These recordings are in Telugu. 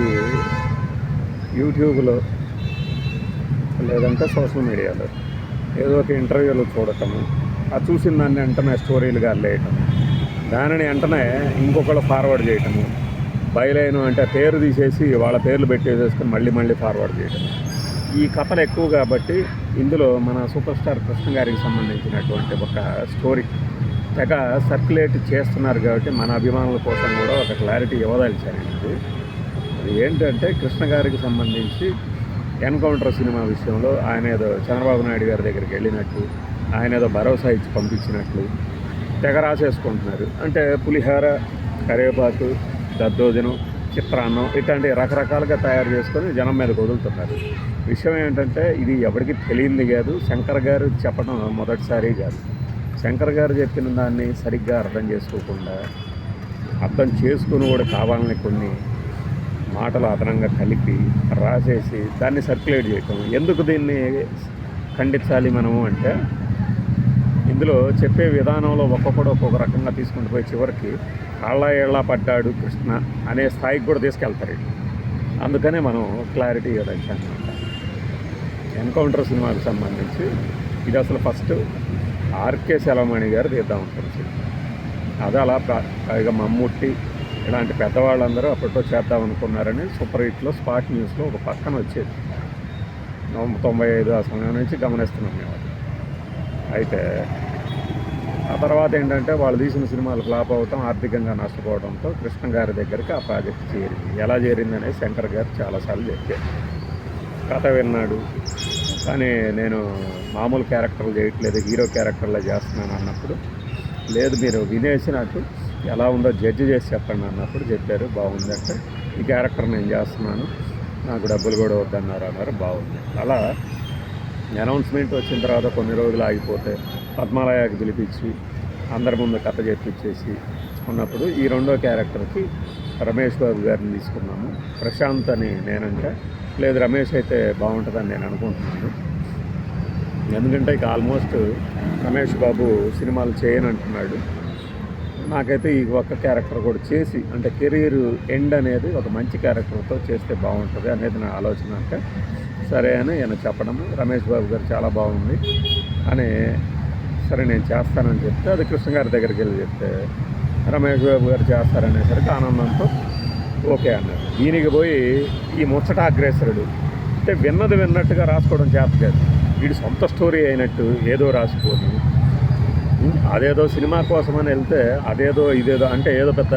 మనకి యూట్యూబ్లో లేదంటే సోషల్ మీడియాలో ఏదో ఒక ఇంటర్వ్యూలో చూడటము ఆ చూసిన దాన్ని వెంటనే స్టోరీలుగా అల్లేయటం దానిని వెంటనే ఇంకొకళ్ళు ఫార్వర్డ్ చేయటము బయలైన అంటే పేరు తీసేసి వాళ్ళ పేర్లు పెట్టేసేసుకొని మళ్ళీ మళ్ళీ ఫార్వర్డ్ చేయటం. ఈ కథలు ఎక్కువ కాబట్టి ఇందులో మన సూపర్ స్టార్ కృష్ణ గారికి సంబంధించినటువంటి ఒక స్టోరీ తెగ సర్క్యులేట్ చేస్తున్నారు కాబట్టి మన అభిమానుల కోసం కూడా ఒక క్లారిటీ ఇవ్వదలిచారండి ఏంటంటే కృష్ణ గారికి సంబంధించి ఎన్కౌంటర్ సినిమా విషయంలో ఆయన ఏదో చంద్రబాబు నాయుడు గారి దగ్గరికి వెళ్ళినట్టు ఆయన ఏదో భరోసా ఇచ్చి పంపించినట్లు తెగ రాసేసుకుంటున్నారు అంటే పులిహార కరివేపాకు దద్దోజనం చిత్రాన్నం ఇట్లాంటి రకరకాలుగా తయారు చేసుకొని జనం మీద వదులుతున్నారు. విషయం ఏంటంటే ఇది ఎవరికి తెలియంది కాదు శంకర్ గారు చెప్పడం మొదటిసారి కాదు. శంకర్ గారు చెప్పిన దాన్ని సరిగ్గా అర్థం చేసుకోకుండా అర్థం చేసుకుని కూడా కావాలని కొన్ని మాటలు అదనంగా కలిపి రాసేసి దాన్ని సర్క్యులేట్ చేయటం. ఎందుకు దీన్ని ఖండించాలి మనము అంటే ఇందులో చెప్పే విధానంలో ఒక్కొక్కడు ఒక్కొక్క రకంగా తీసుకుంటూ పోయి చివరికి కాళ్ళ ఏళ్ళ పడ్డాడు కృష్ణ అనే స్థాయికి కూడా తీసుకెళ్తారు అందుకనే మనం క్లారిటీ ఇవ్వడానికి అనమాట ఎన్కౌంటర్ సినిమాకి సంబంధించి ఇది అసలు ఫస్ట్ ఆర్కే సెలమణి గారు తీద్దాం అనుకుంటుంది అది అలా పైగా మమ్ముట్టి ఇలాంటి పెద్దవాళ్ళందరూ అప్పట్లో చేద్దాం అనుకున్నారని సూపర్ హిట్లో స్పాట్ న్యూస్లో ఒక పక్కన వచ్చేది. తొంభై ఐదు ఆ సమయం నుంచి గమనిస్తున్నాం మేము అయితే ఆ తర్వాత ఏంటంటే వాళ్ళు తీసిన సినిమాలు ఫ్లాప్ అవటం ఆర్థికంగా నష్టపోవడంతో కృష్ణ గారి దగ్గరికి ఆ ప్రాజెక్ట్ చేరింది. ఎలా చేరిందనే శంకర్ గారు చాలాసార్లు చెప్పారు. కథ విన్నాడు. కానీ నేను మామూలు క్యారెక్టర్లు చేయట్లేదు హీరో క్యారెక్టర్లో చేస్తున్నాను అన్నప్పుడు లేదు మీరు వినేసి నాకు ఎలా ఉందో జడ్జి చేసి చెప్పండి అన్నప్పుడు చెప్పారు బాగుంది అంటే ఈ క్యారెక్టర్ నేను చేస్తున్నాను నాకు డబ్బులు కూడా వద్దన్నారు అన్నారు బాగుంది. అలా అనౌన్స్మెంట్ వచ్చిన తర్వాత కొన్ని రోజులు ఆగిపోతే పద్మాలయాకి పిలిపించి అందరి ముందు కథ చెప్పించేసి ఉన్నప్పుడు ఈ రెండో క్యారెక్టర్కి రమేష్ బాబు గారిని తీసుకున్నాము. ప్రశాంత్ అని నేనంటే లేదు రమేష్ అయితే బాగుంటుందని నేను అనుకుంటున్నాను. ఎందుకంటే ఇక ఆల్మోస్ట్ రమేష్ బాబు సినిమాలు చేయనంటున్నాడు. నాకైతే ఈ ఒక్క క్యారెక్టర్ కూడా చేసి అంటే కెరీర్ ఎండ్ అనేది ఒక మంచి క్యారెక్టర్తో చేస్తే బాగుంటుంది అనేది నా ఆలోచన అంటే. సరే అని ఆయన చెప్పడము. రమేష్ బాబు గారు చాలా బాగుంది అని సరే నేను చేస్తానని చెప్తే అది కృష్ణ గారి దగ్గరికి వెళ్ళి చెప్తే రమేష్ బాబు గారు చేస్తారనేసరికి ఆనందంతో ఓకే అన్నారు. దీనికి పోయి ఈ ముచ్చట అగ్రేసరుడు అంటే విన్నది విన్నట్టుగా రాసుకోవడం చేత కాదు. వీడి సొంత స్టోరీ అయినట్టు ఏదో రాసుకోని అదేదో సినిమా కోసమని వెళ్తే అదేదో ఇదేదో అంటే ఏదో పెద్ద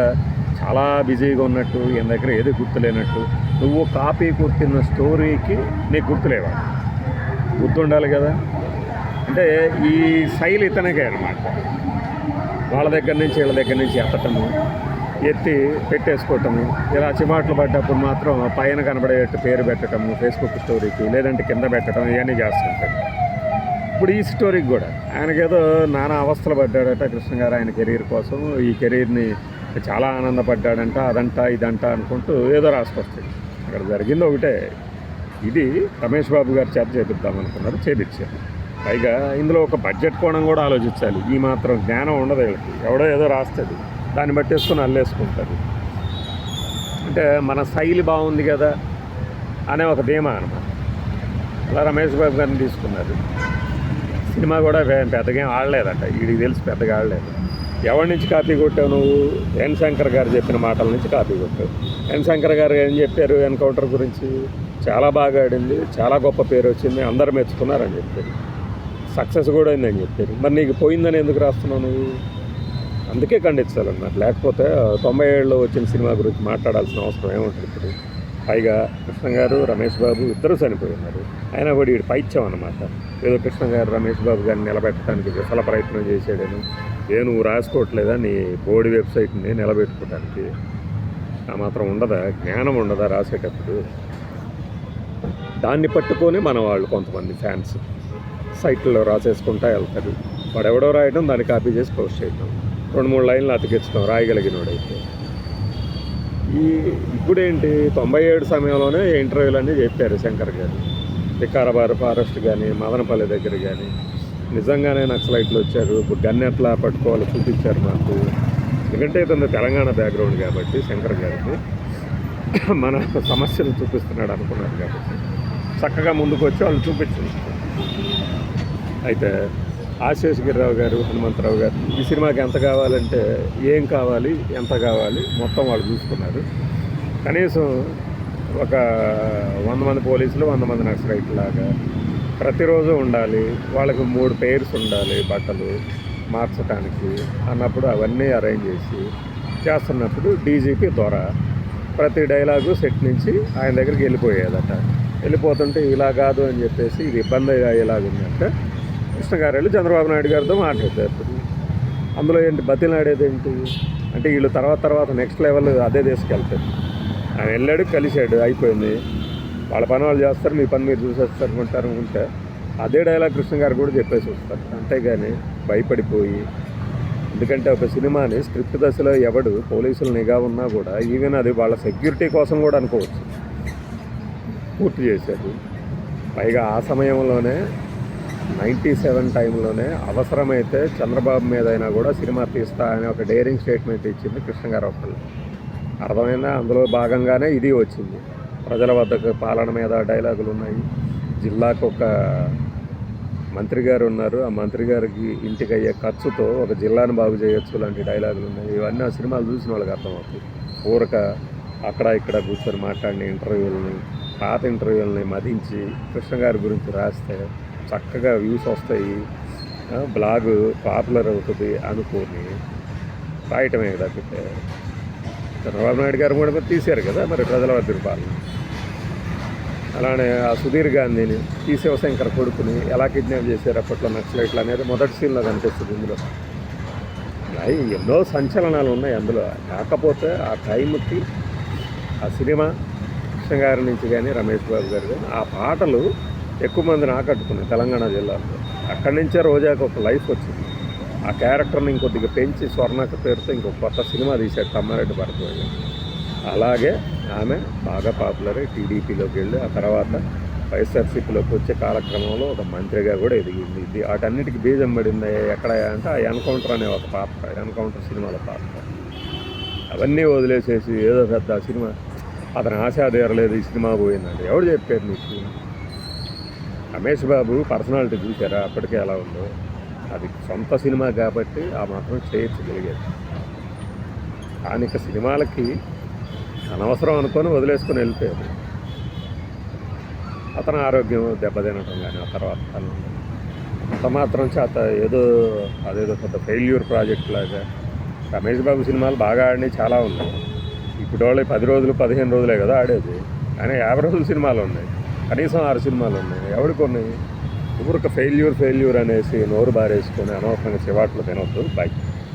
చాలా బిజీగా ఉన్నట్టు ఈయన దగ్గర ఏది గుర్తులేనట్టు. నువ్వు కాపీ కొట్టిన స్టోరీకి నీకు గుర్తులేవా? గుర్తుండాలి కదా. అంటే ఈ శైలి ఇతనికే అనమాట వాళ్ళ దగ్గర నుంచి వీళ్ళ దగ్గర నుంచి ఎత్తటము ఎత్తి పెట్టేసుకోవటము ఇలా చిమాట్లు పడ్డప్పుడు మాత్రం పైన కనబడేటట్టు పేరు పెట్టడము ఫేస్బుక్ స్టోరీకి లేదంటే కింద పెట్టడం ఇవన్నీ చేస్తుంటాడు ఇప్పుడు ఈ స్టోరీకి కూడా. ఆయనకేదో నానా అవస్థలు పడ్డాడట కృష్ణ గారు ఆయన కెరీర్ కోసం. ఈ కెరీర్ని చాలా ఆనందపడ్డాడంట అదంట ఇదంట అనుకుంటూ ఏదో రాసుకొస్తాయి అక్కడ జరిగింది ఒకటే. ఇది రమేష్ బాబు గారు చేత చేపిద్దాం అనుకున్నారు చేపించారు పైగా ఇందులో ఒక బడ్జెట్ కోణం కూడా ఆలోచించాలి. ఈ మాత్రం జ్ఞానం ఉండదు వీళ్ళకి. ఎవడో ఏదో రాస్తుంది దాన్ని బట్టేసుకొని అల్లేసుకుంటారు అంటే మన శైలి బాగుంది కదా అనే ఒక ధీమా అనమాట అలా రమేష్ బాబు గారిని తీసుకున్నారు. సినిమా కూడా పెద్దగా ఏం ఆడలేదట. వీడికి తెలిసి పెద్దగా ఆడలేదు. ఎవరి నుంచి కాపీ కొట్టావు నువ్వు? ఎన్ శంకర్ గారు చెప్పిన మాటల నుంచి కాపీ కొట్టావు. ఎన్ శంకర్ గారు ఏం చెప్పారు ఎన్కౌంటర్ గురించి? చాలా బాగా ఆడింది చాలా గొప్ప పేరు వచ్చింది అందరు మెచ్చుకున్నారని చెప్పారు. సక్సెస్ కూడా అయిందని చెప్పారు. మరి నీకు పోయిందని ఎందుకు రాస్తున్నావు నువ్వు? అందుకే ఖండించాలన్నారు లేకపోతే తొంభై ఏళ్ళలో వచ్చిన సినిమా గురించి మాట్లాడాల్సిన అవసరం ఏముంటుంది ఇప్పుడు? పైగా కృష్ణ గారు రమేష్ బాబు ఇద్దరు చనిపోయి ఉన్నారు అయినా కూడా వీడు పైత్యం అనమాట ఏదో కృష్ణ గారు రమేష్ బాబు గారిని నిలబెట్టడానికి విఫల ప్రయత్నం చేశాడని. ఏ నువ్వు రాసుకోవట్లేదా నీ బోర్డు వెబ్సైట్ని నిలబెట్టుకోవడానికి ఆ మాత్రం ఉండదా? జ్ఞానం ఉండదా రాసేటప్పుడు? దాన్ని పట్టుకొని మన వాళ్ళు కొంతమంది ఫ్యాన్స్ సైట్లో రాసేసుకుంటా వెళ్తారు. వాడెవడో రాయడం దాన్ని కాపీ చేసి పోస్ట్ చేయడం రెండు మూడు లైన్లు అతికించడం రాయగలిగినోడైతే. ఈ ఇప్పుడేంటి? తొంభై ఏడు సమయంలోనే ఇంటర్వ్యూలు అన్నీ చెప్పారు శంకర్ గారు. వికారాబాద్ ఫారెస్ట్ కానీ మదనపల్లి దగ్గర కానీ నిజంగానే నక్సలైట్లు వచ్చారు. ఇప్పుడు గన్ ఎట్లా పట్టుకోవాలో చూపించారు మాకు. ఎందుకంటే ఇతను తెలంగాణ బ్యాక్గ్రౌండ్ కాబట్టి శంకర్ గారికి. మన సమస్యలు చూపిస్తున్నాడు అనుకున్నారు కాబట్టి. చక్కగా ముందుకు వచ్చి వాళ్ళు చూపించారు అయితే ఆశేషగిరిరావు గారు హనుమంతరావు గారు ఈ సినిమాకి ఎంత కావాలంటే ఏం కావాలి ఎంత కావాలి మొత్తం వాళ్ళు చూసుకున్నారు. కనీసం ఒక వంద మంది పోలీసులు వంద మంది నక్సలైట్ లాగా ప్రతిరోజు ఉండాలి. వాళ్ళకి మూడు పేర్స్ ఉండాలి బట్టలు మార్చడానికి అన్నప్పుడు అవన్నీ అరేంజ్ చేసి చేస్తున్నప్పుడు డీజీపీ ద్వారా ప్రతి డైలాగు సెట్ నుంచి ఆయన దగ్గరికి వెళ్ళిపోయేదట. వెళ్ళిపోతుంటే ఇలా కాదు అని చెప్పేసి ఇది ఇబ్బంది అయ్యేలాగుందంటే. రామకృష్ణ గారు వెళ్ళి చంద్రబాబు నాయుడు గారితో మాట్లాడారు అందులో ఏంటి? బతిలాడేది ఏంటి? అంటే వీళ్ళు తర్వాత తర్వాత నెక్స్ట్ లెవెల్ అదే తీసుకెళ్తారు. ఆయన వెళ్ళాడు కలిశాడు అయిపోయింది. వాళ్ళ పని వాళ్ళు చేస్తారు మీ పని మీరు చూసేస్తారు అనుకుంటారు అనుకుంటే అదే డైలాగ్ కృష్ణ గారు కూడా చెప్పేసి వస్తారు. అంతేగాని భయపడిపోయి ఎందుకంటే ఒక సినిమాని స్క్రిప్ట్ దశలో ఎవడు పోలీసుల నిఘా ఉన్నా కూడా ఈవెన్ అది వాళ్ళ సెక్యూరిటీ కోసం కూడా అనుకోవచ్చు. పూర్తి చేశారు. పైగా ఆ సమయంలోనే నైంటీ సెవెన్ టైంలోనే అవసరమైతే చంద్రబాబు మీద అయినా కూడా సినిమా తీస్తా అనే ఒక డేరింగ్ స్టేట్మెంట్ ఇచ్చింది కృష్ణగారు ఒకళ్ళు అర్థమైందా? అందులో భాగంగానే ఇది వచ్చింది. ప్రజల వద్దకు పాలన మీద డైలాగులు ఉన్నాయి. జిల్లాకు ఒక మంత్రి గారు ఉన్నారు. ఆ మంత్రి గారికి ఇంటికి అయ్యే ఖర్చుతో ఒక జిల్లాను బాగు చేయొచ్చు లాంటి డైలాగులు ఉన్నాయి. ఇవన్నీ ఆ సినిమాలు చూసిన వాళ్ళకి అర్థమవుతుంది ఊరక అక్కడ ఇక్కడ కూర్చొని మాట్లాడిన ఇంటర్వ్యూలని పాత ఇంటర్వ్యూలని మదించి కృష్ణ గారి గురించి రాస్తే చక్కగా వ్యూస్ వస్తాయి. బ్లాగ్ పాపులర్ అవుతుంది అనుకోని రాయటమే తప్పితే చంద్రబాబు నాయుడు గారు కూడా తీశారు కదా మరి ప్రజల వద్ద పాలన. అలానే ఆ సుధీర్ గాంధీని టి శివశంకర్ కొడుకుని ఎలా కిడ్నాప్ చేశారు అప్పట్లో నక్సలైట్లు అనేది మొదటి సీన్లో కనిపిస్తుంది ఇందులో. అవి ఎన్నో సంచలనాలు ఉన్నాయి అందులో. కాకపోతే ఆ టైంకి ఆ సినిమా కృష్ణ గారి నుంచి కానీ రమేష్ బాబు గారు కానీ ఆ పాటలు ఎక్కువ మందిని ఆకట్టుకున్నాయి తెలంగాణ జిల్లాలో. అక్కడి నుంచే రోజాకి ఒక లైఫ్ వచ్చింది. ఆ క్యారెక్టర్ని ఇంకొద్దిగా పెంచి స్వర్ణక పేరుతో ఇంకొక కొత్త సినిమా తీశాడు తమ్మారెడ్డి భరద్వాజ్. అలాగే ఆమె బాగా పాపులర్ టీడీపీలోకి వెళ్ళి ఆ తర్వాత వైఎస్ఆర్సీపీలోకి వచ్చే కాలక్రమంలో ఒక మంత్రిగా కూడా ఎదిగింది. ఇది వాటన్నిటికి బీజం పడింది. ఎక్కడ అంటే ఆ ఎన్కౌంటర్ అనే ఒక పాత్ర ఎన్కౌంటర్ సినిమాల పాత్ర. అవన్నీ వదిలేసేసి ఏదో పెద్ద సినిమా అతను ఆశ తీరలేదు ఈ సినిమా పోయిందండి ఎవడు చెప్పారు నీకు? రమేష్ బాబు పర్సనాలిటీ చూసారా అప్పటికే ఎలా ఉందో? అది సొంత సినిమా కాబట్టి ఆ మాత్రం చేయొచ్చగలిగేది కానీ ఇక సినిమాలకి అనవసరం అనుకొని వదిలేసుకొని వెళ్ళిపోయారు. అతను ఆరోగ్యం దెబ్బతినటం కానీ ఆ తర్వాత అంత మాత్రం చేత ఏదో అదేదో పెద్ద ఫెయిల్యూర్ ప్రాజెక్ట్ లాగా రమేష్ బాబు సినిమాలు బాగా ఆడినవి చాలా ఉన్నాయి. ఇప్పుడు వాళ్ళు పది రోజులు పదిహేను రోజులే కదా ఆడేది. కానీ యాభై రోజుల సినిమాలు ఉన్నాయి. కనీసం ఆరు సినిమాలు ఉన్నాయి. ఎవరికి ఉన్నాయి ఒక ఫెయిల్యూర్ ఫెయిల్యూర్ అనేసి నోరు బారేసుకొని అనవసరంగా చివాట్లు తినవద్దు బైక్